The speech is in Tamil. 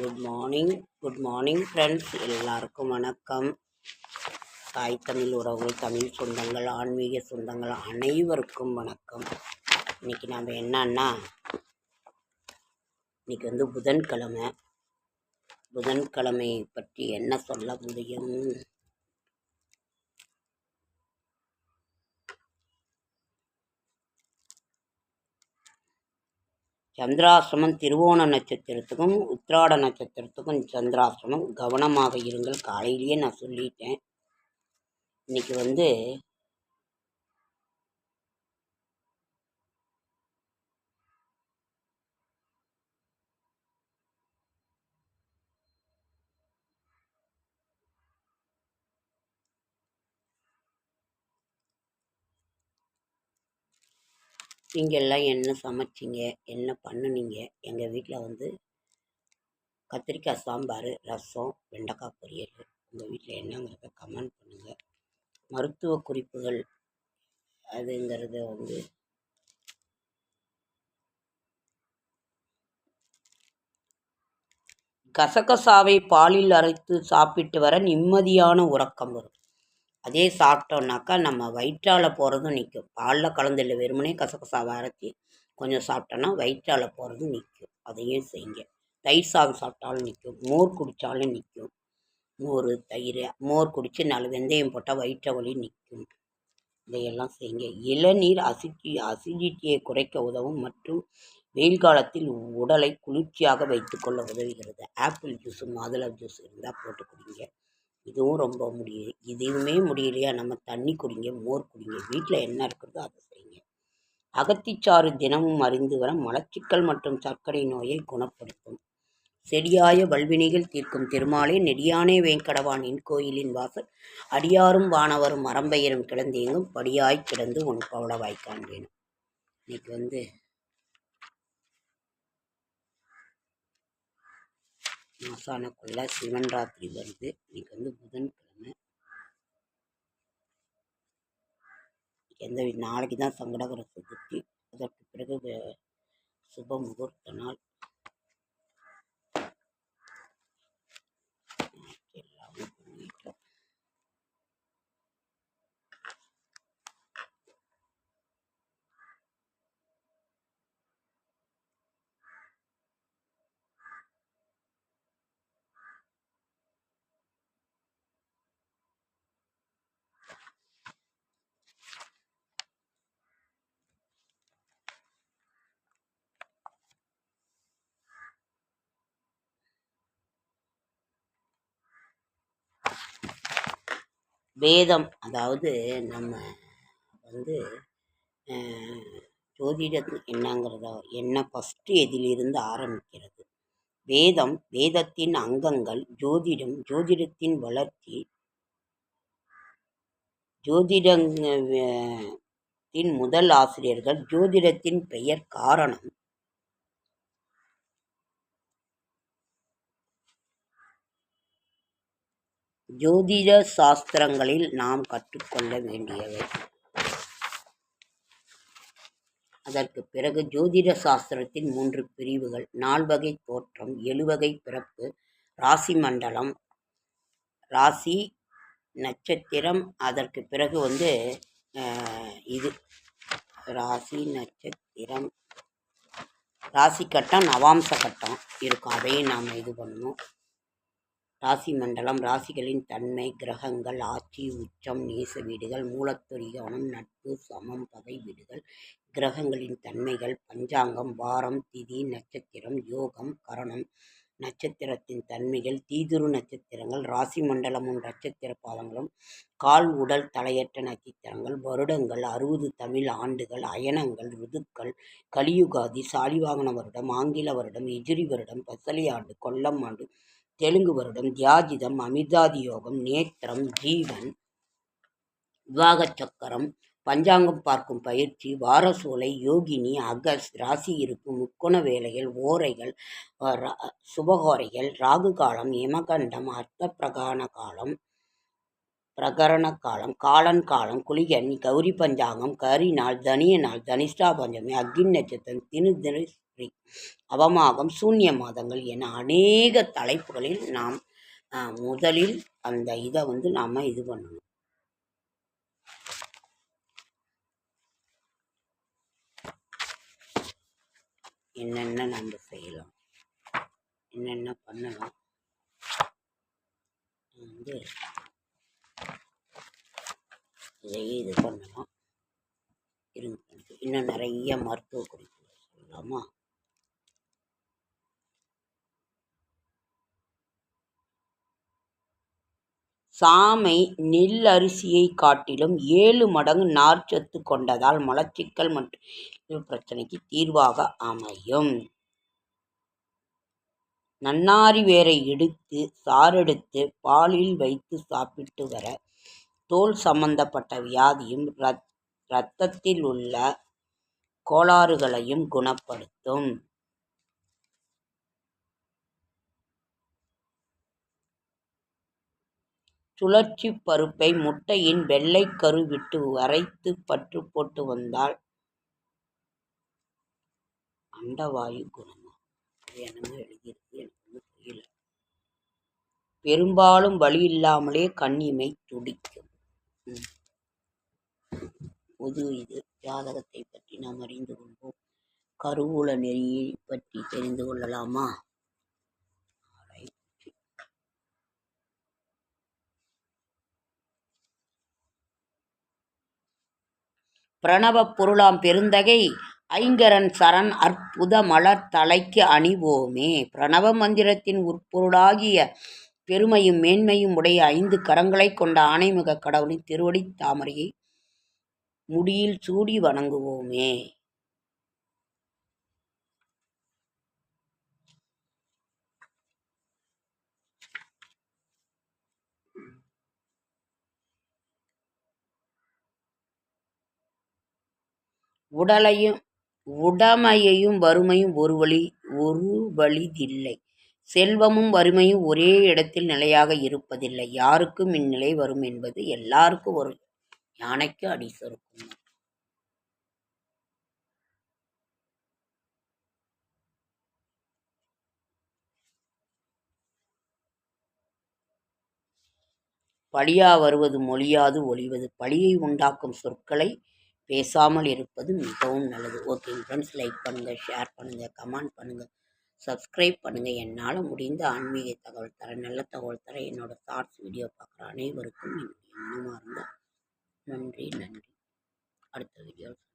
Good morning good morning friends எல்லாருக்கும் வணக்கம். தாய் தமிழ் உறவுகள் தமிழ் சொந்தங்கள் ஆன்மீக சொந்தங்கள் அனைவருக்கும் வணக்கம். இன்னைக்கு நாம் என்னன்னா இன்னைக்கு வந்து புதன்கிழமை. புதன்கிழமை பற்றி என்ன சொல்ல முடியும்? சந்திராசிரமம் திருவோண நட்சத்திரத்துக்கும் உத்திராட நட்சத்திரத்துக்கும் சந்திராசிரமம் கவனமாக இருங்கள். காலையிலேயே நான் சொல்லிட்டேன். இன்னைக்கு வந்து நீங்கள் எல்லாம் என்ன சமைச்சிங்க? என்ன பண்ணுனீங்க? எங்கள் வீட்டில் வந்து கத்திரிக்காய் சாம்பார் ரசம் வெண்டைக்காய் பொரியல். உங்கள் வீட்டில் என்னங்கிறத கமெண்ட் பண்ணுங்கள் மருத்துவ குறிப்புகள் அதுங்கிறத வந்து கசகசாவை பாலில் அரைத்து சாப்பிட்டு வர நிம்மதியான உறக்கம் வரும். அதே சாப்பிட்டோன்னாக்கா நம்ம வயிற்றால் போகிறதும் நிற்கும் பாலில் கலந்து இல்லை வெறுமனே கசகசாவை அரைச்சி கொஞ்சம் சாப்பிட்டோன்னா வயிற்றால் போகிறதும் நிற்கும் அதையும் செய்யுங்க. தயிர் சாதம் சாப்பிட்டாலும் நிற்கும் மோர் குடித்தாலும் நிற்கும் மோர் தயிர் மோர் குடித்து நாலு வெந்தயம் போட்டால் வயிற்ற வலி நிற்கும் இதையெல்லாம் செய்யுங்க. இளநீர் அசிட்டி அசிடிட்டியை குறைக்க உதவும் மற்றும் வெயில் காலத்தில் உடலை குளிர்ச்சியாக வைத்துக்கொள்ள உதவுகிறது. ஆப்பிள் ஜூஸு மாதுளை ஜூஸ் இருந்தால் போட்டு குடிங்க. இதுவும் ரொம்ப முடியும் இதுவுமே முடியலையா? நம்ம தண்ணி குடிங்க மோர் குடிங்க. வீட்டில் என்ன இருக்கிறதோ அதை செய்யுங்க. அகத்திச்சாறு தினமும் அறிந்து வர மலச்சிக்கல் மற்றும் சர்க்கரை நோயை குணப்படுத்தும். செடியாய வல்வினைகள் தீர்க்கும் திருமாலே நெடியானே வேங்கடவானின் கோயிலின் வாசல். அடியாரும் வானவரும் மரம்பெயரும் கிடந்தேங்கும் படியாய் கிடந்து உன் பவளவாய் காண்பேனும் இன்னைக்கு வந்து மாசானக்குள்ள சிவன் ராத்திரி வருது. இன்னைக்கு வந்து புதன்கிழமை. எந்த நாளைக்கு தான் சங்கடகர சதுர்த்தி? அதற்கு பிறகு சுப முகூர்த்த நாள். வேதம். அதாவது நம்ம வந்து ஜோதிடம் என்னங்கிறத என்ன ஃபஸ்ட்டு எதிலிருந்து ஆரம்பிக்கிறது? வேதம் வேதத்தின் அங்கங்கள் ஜோதிடம் ஜோதிடத்தின் வளர்ச்சி ஜோதிடத்தின் முதல் ஆசிரியர்கள் ஜோதிடத்தின் பெயர் காரணம் ஜோதிட சாஸ்திரங்களில் நாம் கற்றுக்கொள்ள வேண்டியவை. அதற்கு பிறகு ஜோதிட சாஸ்திரத்தின் மூன்று பிரிவுகள். நால்வகை தோற்றம் எழுவகை பிறப்பு ராசி மண்டலம் ராசி நட்சத்திரம். அதற்கு பிறகு வந்து இது ராசி நட்சத்திரம். ராசி கட்டம் நவாம்ச கட்டம் இருக்கும். அதையும் நாம் இது பண்ணணும் ராசி மண்டலம் ராசிகளின் தன்மை கிரகங்கள் ஆட்சி உச்சம் நேச வீடுகள் மூலத்தொரிகவனம் நட்பு சமம் பகை வீடுகள் கிரகங்களின் தன்மைகள் பஞ்சாங்கம் வாரம் திதி நட்சத்திரம் யோகம் கரணம் நட்சத்திரத்தின் தன்மைகள் தீதுரு நட்சத்திரங்கள் ராசி மண்டலமும் நட்சத்திர பாதங்களும் கால் உடல் தலையற்ற நட்சத்திரங்கள் வருடங்கள் அறுபது தமிழ் ஆண்டுகள் அயனங்கள் ருதுக்கள் கலியுகாதி சாலிவாகன வருடம் ஆங்கில வருடம் எஜிரி வருடம் பசலி ஆண்டு கொல்லம் ஆண்டு தெலுங்கு வருடம் தியாஜிதம் அமிர்தாதி யோகம் நேத்திரம் ஜீவன் விவாக சக்கரம் பஞ்சாங்கம் பார்க்கும் பயிற்சி வாரசோலை யோகினி அகஸ் ராசி இருக்கும் முக்கோண வேலைகள் ஓரைகள் சுபகோரைகள் ராகு காலம் இமகண்டம் அர்த்த பிரகான காலம் பிரகரண காலம் காலன் காலம் குளிகன் கௌரி பஞ்சாங்கம் கரி நாள் தனிய நாள் தனிஷ்டா பஞ்சமி அக்னி நட்சத்திரம் தினு தினஸ்ரீ அவமாகம் சூன்ய மாதங்கள் என அநேக தலைப்புகளில் நாம் முதலில் அந்த இதை வந்து நாம் இது பண்ணணும். என்னென்ன நம்ம செய்யலாம்? என்னென்ன பண்ணலாம்? வந்து இதையே இது பண்ணலாம். இருங்க இன்னும் நிறைய மருத்துவ குறிப்புகள் சொல்லலாமா? சாமை நெல் அரிசியை காட்டிலும் ஏழு மடங்கு நார்ச்சத்து கொண்டதால் மலச்சிக்கல் மற்றும் பிரச்சனைக்கு தீர்வாக அமையும். நன்னாரி வேரை எடுத்து சாரெடுத்து பாலில் வைத்து சாப்பிட்டு வர தோல் சம்பந்தப்பட்ட வியாதியும் ரத் இரத்தத்தில் உள்ள கோளாறுகளையும் குணப்படுத்தும். சுழற்சி பருப்பை முட்டையின் வெள்ளை கரு விட்டு வரைத்து பற்று போட்டு வந்தால் அண்டவாயு குணமா? என்னமோ எழுதியிருக்கு எனக்கு ஒன்றும் புரியல. பெரும்பாலும் வலி இல்லாமலே கண்ணிமை துடிக்கும். பொது இது ஜாதகத்தை பற்றி நாம் அறிந்து கொள்வோம். கருவூல நெறியை பற்றி தெரிந்து கொள்ளலாமா? பிரணவ பிரணவப் பொருளாம் பெருந்தகை ஐங்கரன் சரண் அற்புத மலர் தலைக்கு அணிவோமே. பிரணவ மந்திரத்தின் உட்பொருளாகிய பெருமையும் மேன்மையும் உடைய ஐந்து கரங்களைக் கொண்ட ஆணைமுக கடவுளின் திருவடி தாமரையை முடியில் சூடி வணங்குவோமே. உடலையும் உடமையையும் வறுமையும் ஒரு வழி ஒரு வழிதில்லை. செல்வமும் வறுமையும் ஒரே இடத்தில் நிலையாக இருப்பதில்லை. யாருக்கும் இந்நிலை வரும் என்பது எல்லாருக்கும் ஒரு யானைக்கு அடி சொருக்கும் பழியா வருவது மொழியாது ஒழிவது பழியை உண்டாக்கும் சொற்களை பேசாமல் இருப்பது மிகவும் நல்லது. ஓகே ஃப்ரெண்ட்ஸ் லைக் பண்ணுங்கள் ஷேர் பண்ணுங்கள் கமெண்ட் பண்ணுங்கள் சப்ஸ்கிரைப் பண்ணுங்கள் என்னால் முடிந்த ஆன்மீக தகவல் தரேன் நல்ல தகவல் தரேன் என்னோடய ஷார்ட்ஸ் வீடியோ பார்க்குற அனைவருக்கும் என்னுடைய மனமார்ந்த நன்றி நன்றி. அடுத்த வீடியோவில்